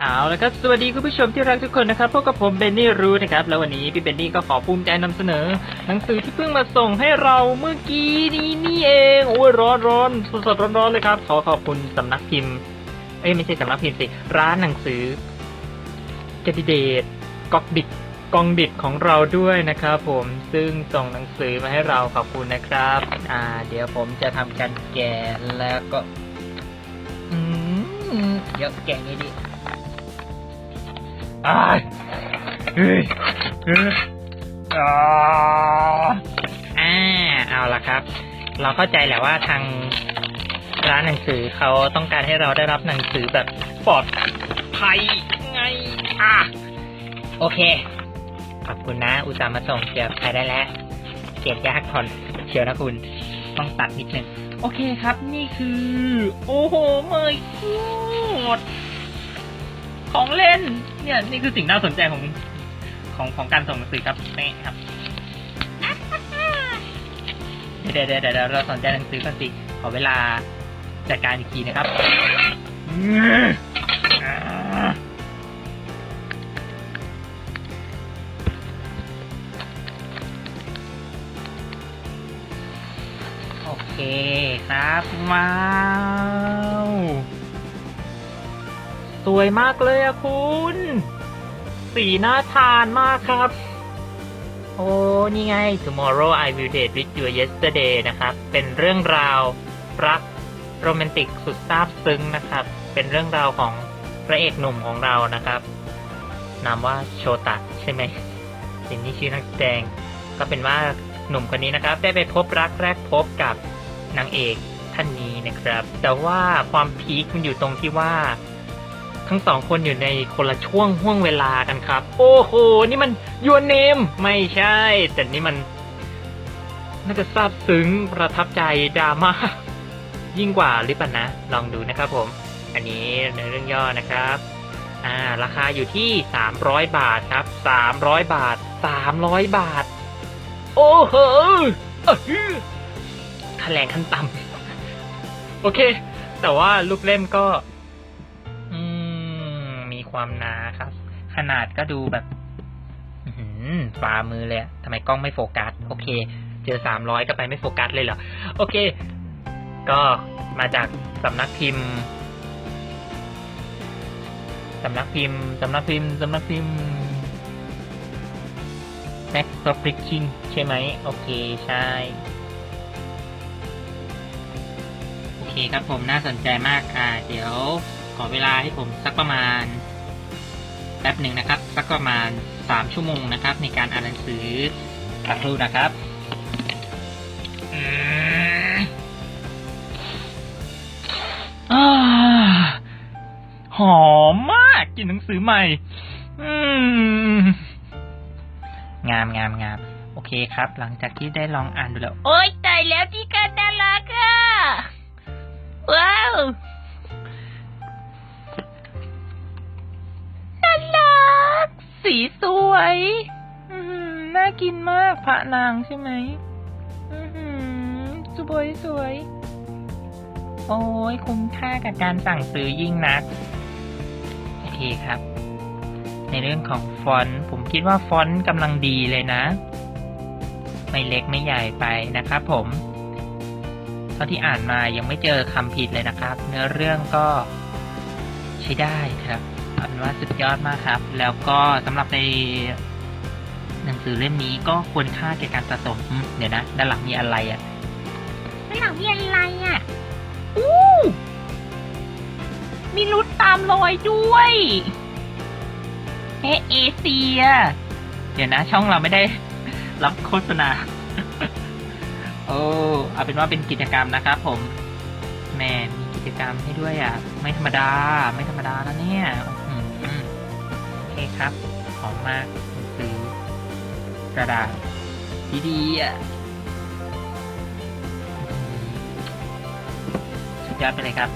เอาละครับ สวัสดีคุณผู้ชมที่รักทุกคนนะครับ พบกับผมเบนนี่รู้นะครับ แล้ววันนี้พี่เบนนี่ก็ขอภูมิใจนำเสนอ หนังสือที่เพิ่งมาส่งให้เราเมื่อกี้นี้นี่เอง โอ้ยร้อนร้อนสดๆร้อนๆเลยครับ ขอขอบคุณสำนักพิมพ์ เอ้ยไม่ใช่สำนักพิมพ์สิ ร้านหนังสือเกติเดตกอกดิกกองดิกของเราด้วยนะครับผมซึ่งส่งหนังสือมาให้เราขอบคุณนะครับ อ่า เดี๋ยวผมจะทำการแกะแล้วก็ อืมเดี๋ยวแกะไงดี อ้ายเฮ้ยเฮ้ยอ่าอ่าเอาละครับ เราเข้าใจแหละว่าทางร้านหนังสือเขาต้องการให้เราได้รับหนังสือแบบปลอดภัยไงอะโอเค ขอบคุณนะ อุตส่าห์มาส่งเกือบไปได้แล้ว เก็บยากผ่อนเชียวนะคุณ ต้องตัดนิดนึง โอเคครับ นี่คือ โอ้โหเมยโคตรของเล่น เนี่ยนี่คือสิ่งน่าสนใจของของของการส่งหนังสือครับนี่ครับเดี๋ยวเดี๋ยวเดี๋ยวเดี๋ยวเราสนใจหนังสือกันสิขอเวลาจัดการอีกทีนะครับอ่าโอเคครับว้า สวยมากเลยอะคุณ สีน่าทานมากครับ โอ้ นี่ไง Tomorrow I Will Date with You Yesterday นะครับ เป็นเรื่องราวรักโรแมนติกสุดซาบซึ้งนะครับ เป็นเรื่องราวของพระเอกหนุ่มของเรานะครับ นามว่าโชตะใช่ไหมเป็นนี่ชื่อนักแสดง ก็เป็นว่าหนุ่มคนนี้นะครับ ได้ไปพบรักแรกพบกับนางเอกท่านนี้นะครับ แต่ว่าความพีคมันอยู่ตรงที่ว่า ทั้งสองคนอยู่ในคนละช่วงห่วงเวลากันครับ โอ้โห นี่มันยูเนมไม่ใช่ แต่นี่มัน น่าจะซาบซึ้งประทับใจดราม่ายิ่งกว่าหรือเปล่านะ ลองดูนะครับผม อันนี้ในเรื่องย่อนะครับอ่าราคาอยู่ที่ 300 บาทครับ 300 บาท 300 บาท โอ้โหอะแรงขั้นต่ำโอเค แต่ว่าลูกเล่มก็ ความหนาครับ ขนาดก็ดูแบบอื้อหือฝ่ามือเลยทำไมกล้องไม่โฟกัส โอเค เจอสามร้อยก็ไปไม่โฟกัสเลยเหรอ โอเค ก็มาจากสำนักพิมพ์สำนักพิมพ์สำนักพิมพ์สำนักพิมพ์ Max Publishing ใช่ไหม โอเค ใช่ โอเคครับผมน่าสนใจมากอ่า เดี๋ยวขอเวลาให้ผมสักประมาณ แป๊บหนึ่งนะครับสักประมาณสามชั่วโมงนะครับ ในการอ่านหนังสือสักครู่นะครับอหอมมากกินหนังสือใหม่องามงามงามโอเคครับ หลังจากที่ได้ลองอ่านดูแล้ว โอ๊ยตายแล้วที่กันน่ารักอะว้าว สีสวยน่ากินมากพระนางใช่ไหมอือสวยสวย โอ้ยคุ้มค่ากับการสั่งซื้อยิ่งนัก โอเคครับ ในเรื่องของฟอนต์ ผมคิดว่าฟอนต์กำลังดีเลยนะ ไม่เล็กไม่ใหญ่ไปนะครับผม เท่าที่อ่านมายังไม่เจอคำผิดเลยนะครับ เนื้อเรื่องก็ใช้ได้ครับ อันว่าสุดยอดมากครับ แล้วก็สำหรับในหนังสือเล่มนี้ก็ควรค่าแก่การสะสมอืมเดี๋ยวนะ ด้านหลังมีอะไรอะ่ะ ด้านหลังมีอะไรอะ่ะ อู้มีรุดตามรอยด้วยเอเอเชีย เดี๋ยวนะ ช่องเราไม่ได้ รับโฆษณา โอ้เอาเป็นว่าเป็นกิจกรรมนะครับผมแม่มีกิจกรรมให้ด้วยอะ ไม่ธรรมดา ไม่ธรรมดานะเนี่ยอื้อหือโอเคครับหอมมากหนังสือกระดาษดีๆอะอื้อหือสุดยอดไปเลยครับ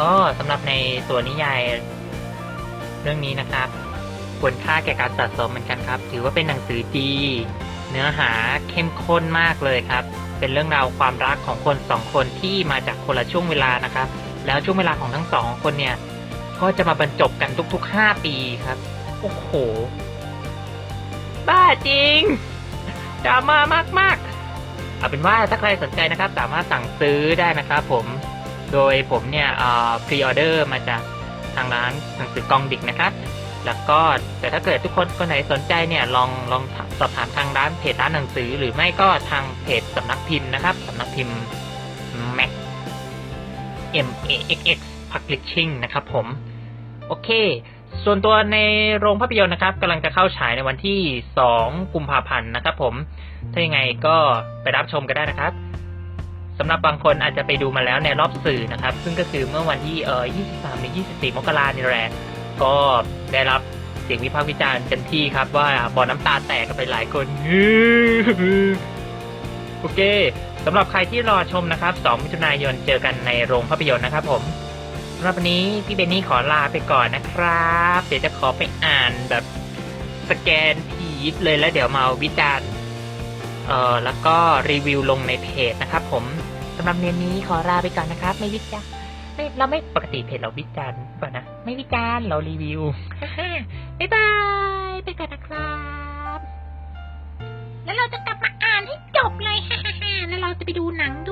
ก็สำหรับในตัวนิยายเรื่องนี้นะครับควรค่าแก่การสะสมเหมือนกันครับ ถือว่าเป็นหนังสือดี เนื้อหาเข้มข้นมากเลยครับ เป็นเรื่องราวความรักของคนสองคนที่มาจากคนละช่วงเวลานะครับ แล้วช่วงเวลาของทั้งสองคนเนี่ยกก็จะมาบรรจบกันทุกๆ 5 ปีครับ โอ้โห บ้าจริงดราม่ามากๆเอาเป็นว่าถ้าใครสนใจนะครับ สามารถสั่งซื้อได้นะครับผม โดยผมเนี่ยพรีออเดอร์มาจากทางร้านหนังสือกองดิกนะครับ แล้วก็แต่ถ้าเกิดทุกคนคนไหนสนใจเนี่ยลองลองสอบถามทางร้านเพจร้านหนังสือ หรือไม่ก็ทางเพจสำนักพิมพ์นะครับสำนักพิมพ์ Mac M A X X Publishing นะครับผม โอเค ส่วนตัวในโรงภาพยนตร์นะครับกำลังจะเข้าฉายในวันที่ 2 กุมภาพันธ์นะครับผม ถ้ายังไงก็ไปรับชมกันได้นะครับสำหรับบางคนอาจจะไปดูมาแล้วในรอบสื่อนะครับ ซึ่งก็คือเมื่อวันที่เอ่อ23หรือ24 มกรานี่แหละก็ได้รับเสียงวิพากษ์วิจารณ์กันที่ครับว่าบอน้ำตาแตกกันไปหลายคนโอเคสำหรับใครที่รอชมนะครับ 2 มิถุนายนเจอกันในโรงภาพยนตร์นะครับผมำหรับวันนี้พี่เบนนี่ขอลาไปก่อนนะครับ เดี๋ยวจะขอไปอ่านแบบสแกนพีเลยแล้วเดี๋ยวมาวิจารณ์เอ่อแล้วก็รีวิวลงในเพจนะครับผมสำหรับเนียนนี้ขอลาไปก่อนนะครับ ไม่วิจารณ์ไม่เราไม่ปกติเพจเราวิจารณ์ป่ะนะ ไม่วิจารณ์เรารีวิวบ๊ายบายไปก่อนนะครับ แล้วเราจะกลับมาอ่านให้จบเลยฮ่าฮ่าแล้วเราจะไปดูหนังด้วย